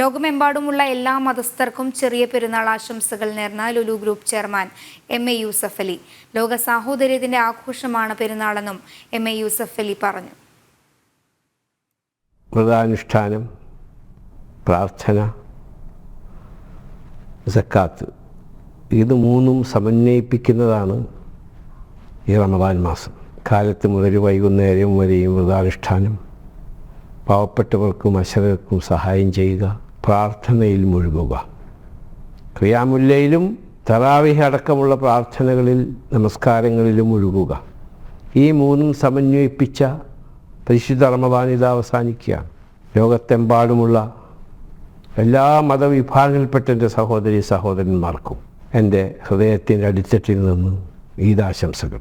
ലോകമെമ്പാടുമുള്ള എല്ലാ മതസ്ഥർക്കും ചെറിയ പെരുന്നാൾ ആശംസകൾ നേർന്ന Lulu group chairman M A Yusuff Ali. ലോക സാഹോദര്യത്തിന്റെ ആഘോഷമാണ് പെരുന്നാളെന്നും എം എ യൂസഫ് അലി പറഞ്ഞു. വ്രതാനുഷ്ഠാനം പ്രാർത്ഥന സക്കാത്ത് ഇത് മൂന്നും സമന്വയിപ്പിക്കുന്നതാണ് ഈ റമദാൻ മാസം. കാലത്ത് മുതൽ വൈകുന്നേരം വരെയും വ്രതാനുഷ്ഠാനം പാവപ്പെട്ടവർക്കും അശരർക്കും സഹായം ചെയ്യുക. പ്രാർത്ഥനയിൽ മുഴുകുക. ക്രിയാമുല്ലയിലും തറാവിഹ അടക്കമുള്ള പ്രാർത്ഥനകളിൽ നമസ്കാരങ്ങളിലും മുഴുകുക. ഈ മൂന്നും സമന്വയിപ്പിച്ച പരിശുദ്ധ റമദാൻ ഇത് അവസാനിക്കുകയാണ്. ലോകത്തെമ്പാടുമുള്ള എല്ലാ മതവിഭാഗങ്ങളിൽപ്പെട്ട എന്റെ സഹോദരി സഹോദരന്മാർക്കും എന്റെ ഹൃദയത്തിന്റെ അടിത്തട്ടിൽ നിന്ന് ഈദാശംസകൾ.